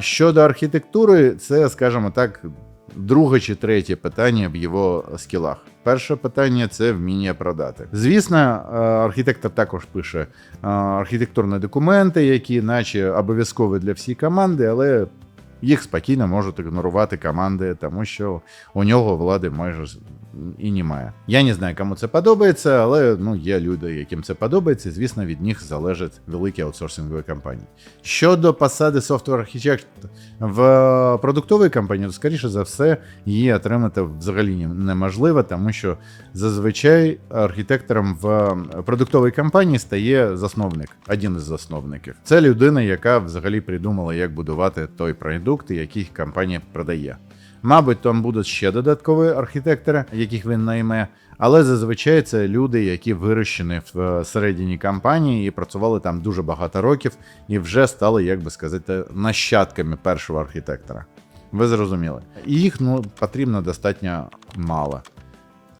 Щодо архітектури, це, скажімо так, друге чи третє питання в його скілах. Перше питання це вміння продати. Звісно, е, архітектор також пише е, архітектурні документи, які, наче обов'язкові для всієї команди, але їх спокійно можуть ігнорувати команди, тому що у нього влади майже і немає. Я не знаю, кому це подобається, але ну є люди, яким це подобається. Звісно, від них залежать великі аутсорсингові компанії. Щодо посади софтвер архітект в продуктовій компанії, то скоріше за все її отримати взагалі неможливо, тому що зазвичай архітектором в продуктовій компанії стає засновник, один із засновників. Це людина, яка взагалі придумала, як будувати той продукт, який компанія продає. Мабуть, там будуть ще додаткові архітектори, яких він найме, але зазвичай це люди, які вирощені в е, середині компанії і працювали там дуже багато років, і вже стали, як би сказати, нащадками першого архітектора. Ви зрозуміли. І їх ну, потрібно достатньо мало.